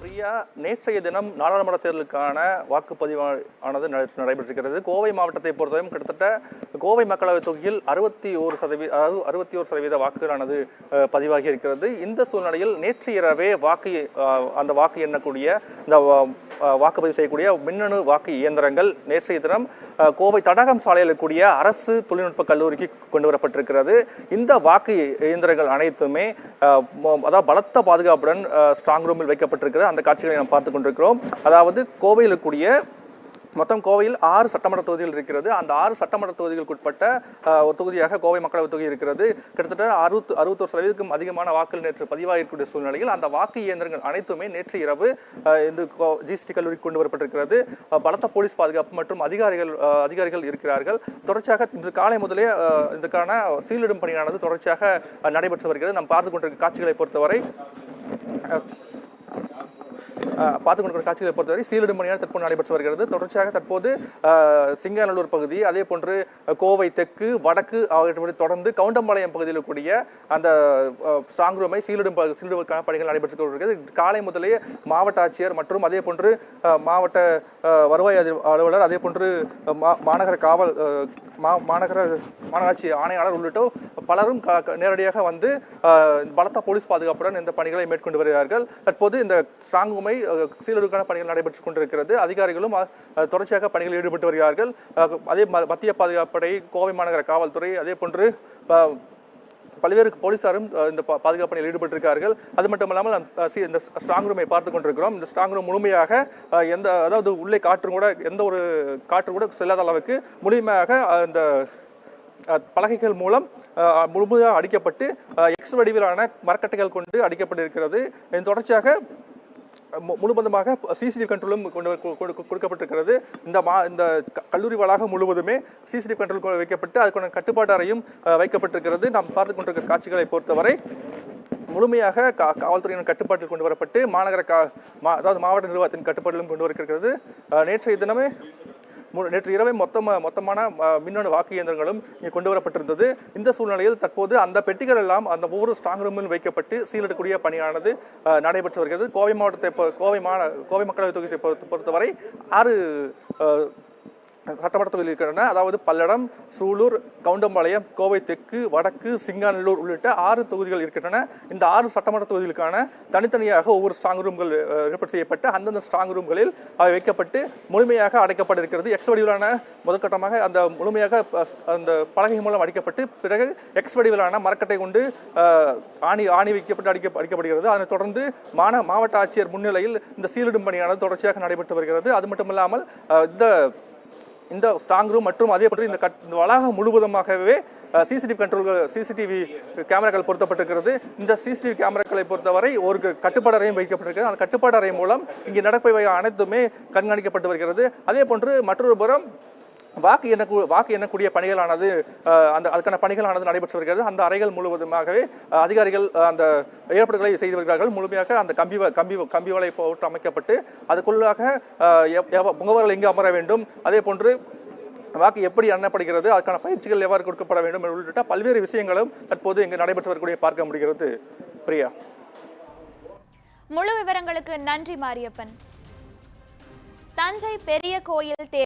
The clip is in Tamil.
பிரியா நேற்றைய தினம் நாடாளுமன்ற தேர்தலுக்கான வாக்குப்பதிவானது நடைபெற்றிருக்கிறது. கோவை மாவட்டத்தை பொறுத்தவரையும் கிட்டத்தட்ட கோவை மக்களவைத் தொகுதியில் அறுபத்தி ஒரு சதவீத அதாவது அறுபத்தி ஒரு சதவீத வாக்குகளானது பதிவாகி இருக்கிறது இந்த சூழ்நிலையில் நேற்று இரவே வாக்கு அந்த வாக்கு எண்ணக்கூடிய இந்த வாக்குப்பதிவு செய்யக்கூடிய மின்னணு வாக்கு இயந்திரங்கள் நேற்றைய தினம் கோவை தடகம் சாலையில் இருக்கக்கூடிய அரசு தொழில்நுட்ப கல்லூரிக்கு கொண்டு வரப்பட்டிருக்கிறது. இந்த வாக்கு இயந்திரங்கள் அனைத்துமே அதாவது பலத்த பாதுகாப்புடன் ஸ்ட்ராங் ரூமில் வைக்கப்பட்டு வைக்கப்பட்டிருக்கிறது அந்த காட்சிகளை நாம் பார்த்து கொண்டிருக்கிறோம். அதாவது கோவையில் இருக்கக்கூடிய மொத்தம் கோவையில் ஆறு சட்டமன்ற தொகுதிகள் இருக்கிறது. அந்த ஆறு சட்டமன்ற தொகுதிகளுக்குட்பட்ட ஒரு தொகுதியாக கோவை மக்களவைத் தொகுதி இருக்கிறது. கிட்டத்தட்ட அறுபத்து அறுபத்தோரு சதவீதத்துக்கும் அதிகமான வாக்குகள் நேற்று பதிவாகக்கூடிய சூழ்நிலையில் அந்த வாக்கு இயந்திரங்கள் அனைத்துமே நேற்று இரவு இந்த ஜிஎஸ்டி கல்லூரிக்கு கொண்டு வரப்பட்டிருக்கிறது. பலத்த போலீஸ் பாதுகாப்பு மற்றும் அதிகாரிகள் அதிகாரிகள் இருக்கிறார்கள். தொடர்ச்சியாக இன்று காலை முதலே இதுக்கான சீலிடும் பணியானது தொடர்ச்சியாக நடைபெற்று வருகிறது. நாம் பார்த்து கொண்டிருக்க காட்சிகளை பொறுத்தவரை பார்த்து கொண்டிருக்கிற காட்சிகளை பொறுத்தவரை சீலடு பணியான தற்போது நடைபெற்று வருகிறது. தொடர்ச்சியாக தற்போது சிங்காநல்லூர் பகுதி அதே போன்று கோவை தெற்கு வடக்கு ஆகியவற்றை தொடர்ந்து கவுண்டம்பாளையம் பகுதியில் இருக்கக்கூடிய அந்த ஸ்ட்ராங் ரூமை சீலிடும் சீலிடுவதற்கான பணிகள் நடைபெற்று கொண்டிருக்கிறது. காலை முதலே மாவட்ட ஆட்சியர் மற்றும் அதே போன்று மாவட்ட வருவாய் அலுவலர் அதே போன்று மா- மாநகர காவல் மா- மாநகர மாநகராட்சி ஆணையாளர் உள்ளிட்டோர் பலரும் க- க- நேரடியாக வந்து பலத்த போலீஸ் பாதுகாப்புடன் இந்த பணிகளை மேற்கொண்டு வருகிறார்கள். தற்போது இந்த ஸ்ட்ராங் உமை சீலடுக்கான பணிகள் நடைபெற்றுக் கொண்டிருக்கிறது. அதிகாரிகளும் தொடர்ச்சியாக பணிகளில் ஈடுபட்டு வருகிறார்கள். அதே ம- மத்திய பாதுகாப்படை கோவை மாநகர காவல்துறை அதே போன்று பல்வேறு போலீசாரும் இந்த பாதுகாப்பணியில் பாதுகாப்பு பணியில் ஈடுபட்டிருக்கார்கள். அது மட்டும் இல்லாமல் அந்த, இந்த ஸ்ட்ராங் ரூமை பார்த்து கொண்டிருக்கிறோம். இந்த ஸ்ட்ராங் ரூம் முழுமையாக எந்த அதாவது உள்ளே காற்று கூட எந்த ஒரு காற்று கூட செல்லாத அளவுக்கு முழுமையாக இந்த பலகைகள் மூலம் முழுமையாக அடிக்கப்பட்டு எக்ஸ் வடிவிலான மரக்கட்டைகள் கொண்டு அடிக்கப்பட்டிருக்கிறது. இதன் தொடர்ச்சியாக முழுவதுமாக சிசிடிவி கண்ட்ரோலும் கொண்டு கொடுக்கப்பட்டிருக்கிறது. இந்த மா இந்த க- கல்லூரி வளாகம் முழுவதுமே சிசிடிவி கண்ட்ரோல் கொ- வைக்கப்பட்டு அதுக்கான கட்டுப்பாட்டு அறையும் வைக்கப்பட்டிருக்கிறது. நாம் பார்த்து கொண்டிருக்கிற காட்சிகளை பொறுத்தவரை முழுமையாக கா காவல்துறையின் கட்டுப்பாட்டில் கொண்டு வரப்பட்டு மாநகர கா மா அதாவது மாவட்ட நிர்வாகத்தின் கட்டுப்பாட்டிலும் கொண்டு வர இருக்கிறது நேற்றைய தினமே நேற்று இரவே மொத்தம மொத்தமான மின்னணு வாக்கு இயந்திரங்களும் இங்கே கொண்டு வரப்பட்டிருந்தது. இந்த சூழ்நிலையில் தற்போது அந்த பெட்டிகள் எல்லாம் அந்த ஒவ்வொரு ஸ்ட்ராங் ரூமில் வைக்கப்பட்டு சீலிடக்கூடிய பணியானது நடைபெற்று வருகிறது. கோவை மாவட்டத்தை கோவை மா கோவை மக்களவைத் தொகுதியை பொறுத்த பொறுத்தவரை ஆறு சட்டமன்ற தொகுதியில் இருக்கின்றன அதாவது பல்லடம் சூலூர் கவுண்டம்பாளையம் கோவை தெற்கு வடக்கு சிங்காநல்லூர் உள்ளிட்ட ஆறு தொகுதிகள் இருக்கின்றன. இந்த ஆறு சட்டமன்ற தொகுதிகளுக்கான தனித்தனியாக ஒவ்வொரு ஸ்ட்ராங் ரூம்கள் ஏற்பாடு செய்யப்பட்டு அந்தந்த ஸ்ட்ராங் ரூம்களில் அவை வைக்கப்பட்டு முழுமையாக அடைக்கப்பட்டிருக்கிறது எக்ஸ் வடிவிலான முதற்கட்டமாக அந்த முழுமையாக அந்த பலகை மூலம் அடிக்கப்பட்டு பிறகு எக்ஸ் வடிவிலான மரக்கட்டை கொண்டு ஆணி ஆணி வைக்கப்பட்டு அடிக்க அடிக்கப்படுகிறது. அதனைத் தொடர்ந்து மாண மாவட்ட ஆட்சியர் முன்னிலையில் இந்த சீலிடும் பணியானது தொடர்ச்சியாக நடைபெற்று வருகிறது. அது மட்டும் இல்லாமல் இந்த இந்த ஸ்ட்ராங் ரூம் மற்றும் அதே போன்று இந்த கட் இந்த வளாகம் முழுவதுமாகவே சிசிடிவி கண்ட்ரோல்கள் சிசிடிவி கேமராக்கள் பொருத்தப்பட்டிருக்கிறது. இந்த சிசிடிவி கேமராக்களை பொறுத்தவரை ஒரு க- கட்டுப்பாடு அறையும் வைக்கப்பட்டிருக்கிறது. அந்த கட்டுப்பாடு அறை மூலம் இங்கே நடப்பவை அனைத்துமே கண்காணிக்கப்பட்டு வருகிறது. அதே போன்று மற்றொரு புறம் வாக்கு எண்ணக்கூ வாக்கு எண்ணக்கூடிய பணிகளானது அந்த அதுக்கான பணிகளானது நடைபெற்று வருகிறது அந்த அறைகள் முழுவதுமாகவே அதிகாரிகள் அந்த ஏற்பாடுகளை செய்து வருகிறார்கள். முழுமையாக அந்த கம்பி வ- கம்பி கம்பி வலை போட்டு அமைக்கப்பட்டு அதுக்குள்ளாக எவ்- எவ- முகவர்கள் எங்கே அமர வேண்டும்? அதே போன்று வாக்கு எப்படி எண்ணப்படுகிறது அதுக்கான பயிற்சிகள் எவ்வாறு கொடுக்கப்பட வேண்டும்? உள்ளிட்ட பல்வேறு விஷயங்களும் தற்போது இங்கு நடைபெற்று வரக்கூடிய பார்க்க முடிகிறது. பிரியா. முழு விவரங்களுக்கு நன்றி மாரியப்பன். தஞ்சை பெரிய கோயில் தேர்